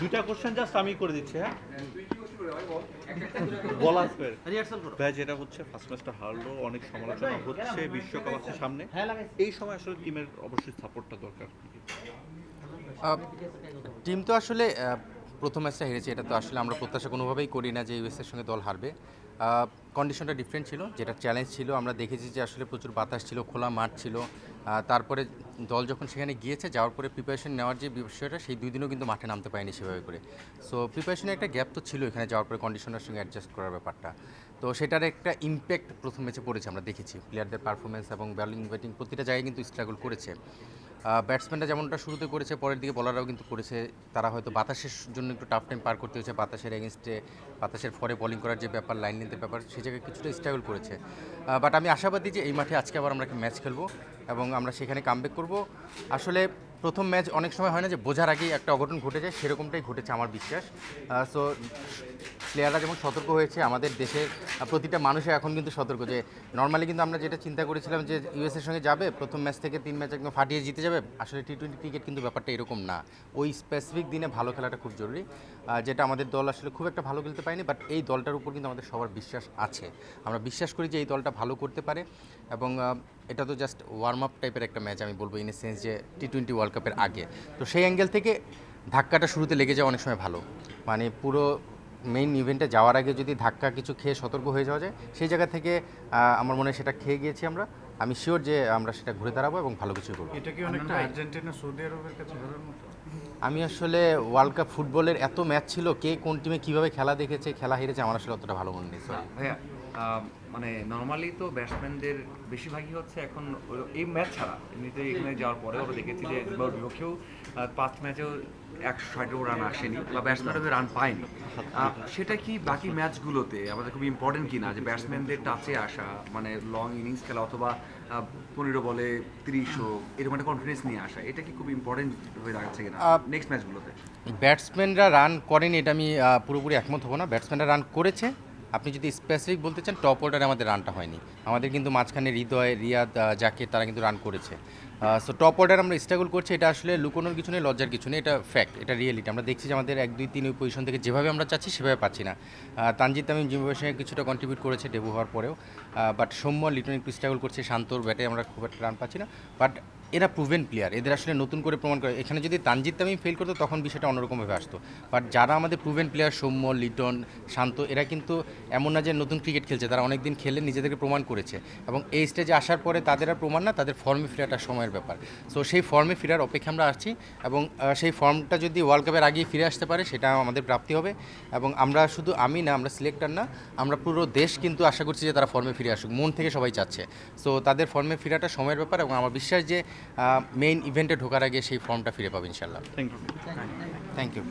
দুইটা question just আমি করে দিচ্ছি হ্যাঁ? ভাই যেটা হচ্ছে ফার্স্ট ম্যাচটা হারলো অনেক সমালোচনা হচ্ছে বিশ্বকাপ আছে সামনে। এই সময় আসলে টিমের অবশ্যই সাপোর্টটা দরকার। টিম তো আসলে প্রথম ম্যাচটা হেরেছে এটা তো আসলে আমরা প্রত্যাশা কোনোভাবেই করি না যে ইউএসের সঙ্গে দল হারবে। কন্ডিশনটা ডিফারেন্ট ছিল যেটা চ্যালেঞ্জ ছিল আমরা দেখেছি যে আসলে প্রচুর বাতাস ছিল খোলা মাঠ ছিল তারপরে দল যখন সেখানে গিয়েছে, যাওয়ার পরে প্রিপারেশন নেওয়ার যে বিষয়টা, সেই দুই দিনও কিন্তু মাঠে নামতে পারেনি সেভাবে করে। সো প্রিপারেশনে একটা গ্যাপ তো ছিল এখানে, যাওয়ার পরে কন্ডিশনের সঙ্গে অ্যাডজাস্ট করার ব্যাপারটা। তো সেটার একটা ইম্প্যাক্ট প্রথম ম্যাচে পড়েছে, আমরা দেখেছি। প্লেয়ারদের পারফরমেন্স এবং ব্যালিং ব্যাটিং প্রতিটা জায়গায় কিন্তু স্ট্রাগল করেছে। ব্যাটসম্যানরা যেমনটা শুরুতে করেছে, পরের দিকে বলাররাও কিন্তু করেছে। তারা হয়তো বাতাসের জন্য একটু টাফ টাইম পার করতে হয়েছে, বাতাসের এগেনস্টে বাতাসের ফরে বলিং করার যে ব্যাপার লাইন নিতে ব্যাপার, সে জায়গায় কিছুটা স্ট্রাগল করেছে। বাট আমি আশাবাদী যে এই মাঠে আজকে আবার আমরা একটা ম্যাচ খেলব এবং আমরা সেখানে কামব্যাক করব। আসলে প্রথম ম্যাচ অনেক সময় হয় না যে বোঝার আগেই একটা অঘটন ঘটে যায়, সেরকমটাই ঘটেছে আমার বিশ্বাস। সো প্লেয়াররা যেমন সতর্ক হয়েছে, আমাদের দেশের প্রতিটা মানুষে এখন কিন্তু সতর্ক যে নর্মালি কিন্তু আমরা যেটা চিন্তা করেছিলাম যে ইউএসের সঙ্গে যাবে, প্রথম ম্যাচ থেকে তিন ম্যাচ একদম ফাটিয়ে জিতে যাবে, আসলে টি টোয়েন্টি ক্রিকেট কিন্তু ব্যাপারটা এরকম না। ওই স্পেসিফিক দিনে ভালো খেলাটা খুব জরুরি যেটা আমাদের দল আসলে খুব একটা ভালো খেলতে পারেনি বাট এই দলটার উপর কিন্তু আমাদের সবার বিশ্বাস আছে। আমরা বিশ্বাস করি যে এই দলটা ভালো করতে পারে, এবং এটা তো জাস্ট ওয়ার্ম আপ টাইপের একটা ম্যাচ আমি বলব ইন এ সেন্স যে টি টোয়েন্টি ওয়ার্ল্ড কাপের আগে। তো সেই অ্যাঙ্গেল থেকে ধাক্কাটা শুরুতে লেগে যাওয়া অনেক সময় ভালো। মানে পুরো মেইন ইভেন্টে যাওয়ার আগে যদি ধাক্কা কিছু খেয়ে সতর্ক হয়ে যাওয়া যায় সেই জায়গা থেকে আমার মনে হয় সেটা খেয়ে গিয়েছি আমরা। আমি শিওর যে আমরা সেটা ঘুরে দাঁড়াবো এবং ভালো কিছু করব। এটা কি অনেকটা আর্জেন্টিনা সৌদি আরবের কাছে হারার মতো? আমি আসলে ওয়ার্ল্ড কাপ ফুটবলের এত ম্যাচ ছিল কে কোন টিমে কীভাবে খেলা দেখেছে খেলা হেরেছে আমার আসলে অতটা ভালো মনে নেই। ভাইয়া মানে নর্মালি তো ব্যাটসম্যানদের বেশিরভাগই হচ্ছে এখন এই ম্যাচ ছাড়া। এমনিতে এখানে যাওয়ার পরে ওরা দেখেছি যে বিপক্ষেও পাঁচ ম্যাচেও একশো ষাটেও রান আসেনি বা ব্যাটসম্যানরা রান পায়নি। সেটা কি বাকি ম্যাচগুলোতে আমাদের খুব ইম্পর্টেন্ট কিনা যে ব্যাটসম্যানদের টাচে আসা মানে লং ইনিংস খেলা অথবা পনেরো বলে তিরিশ হোক এরকম একটা কনফিডেন্স নিয়ে আসা এটা কি খুব ইম্পর্টেন্ট হয়ে দাঁড়াচ্ছে কিনা নেক্সট ম্যাচগুলোতে ব্যাটসম্যানরা রান করেনি এটা আমি পুরোপুরি একমত হব না। ব্যাটসম্যানরা রান করেছে আপনি যদি স্পেসিফিক বলতে চান টপ অর্ডারে আমাদের রানটা হয়নি। আমাদের কিন্তু মাঝখানে হৃদয় রিয়াদ জাকির তারা কিন্তু রান করেছে। সো টপ অর্ডার আমরা স্ট্রাগল করছি এটা আসলে লুকোনোর কিছু নেই লজ্জার কিছু নেই এটা ফ্যাক্ট এটা রিয়েলিটি আমরা দেখছি যে আমাদের এক দুই তিন ওই পজিশন থেকে যেভাবে আমরা চাচ্ছি সেভাবে পাচ্ছি না। আহ, তানজিদ তামিম জিম্বাবুয়ের সঙ্গে কিছুটা কন্ট্রিবিউট করেছে ডেবু হওয়ার পরেও। বাট সৌম্য লিটন একটু স্ট্রাগল করছে শান্তর ব্যাটে আমরা খুব একটা রান পাচ্ছি না। বাট এরা প্রুভেন প্লেয়ার এদের আসলে নতুন করে প্রমাণ করে। এখানে যদি তানজিদ তামিম ফেল করতো, তখন বিষয়টা অন্যরকমভাবে আসতো। বাট যারা আমাদের প্রুভেন প্লেয়ার সৌম্য, লিটন, শান্ত, এরা কিন্তু এমন না যে নতুন ক্রিকেট খেলছে। তারা অনেক দিন খেলে নিজেদেরকে প্রমাণ করেছে। এবং এই স্টেজে আসার পরে তাদের আর প্রমাণ না, তাদের ফর্মে ফেরাটা সময়ের ব্যাপার। সো সেই ফর্মে ফেরার অপেক্ষা আমরা আসছি এবং সেই ফর্মটা যদি ওয়ার্ল্ড কাপের আগেই ফিরে আসতে পারে, সেটা আমাদের প্রাপ্তি হবে। এবং আমরা শুধু আমি না, আমরা সিলেক্টর না, আমরা পুরো দেশ কিন্তু আশা করছি যে তারা ফর্মে ফিরে আসুক। মন থেকে সবাই চাচ্ছে। সো তাদের ফর্মে ফেরাটা সময়ের ব্যাপার এবং আমার বিশ্বাস যে মেইন ইভেন্টে ঢোকার আগে সেই ফর্মটা ফিরে পাবো ইনশাল্লাহ থ্যাংক ইউ থ্যাংক ইউ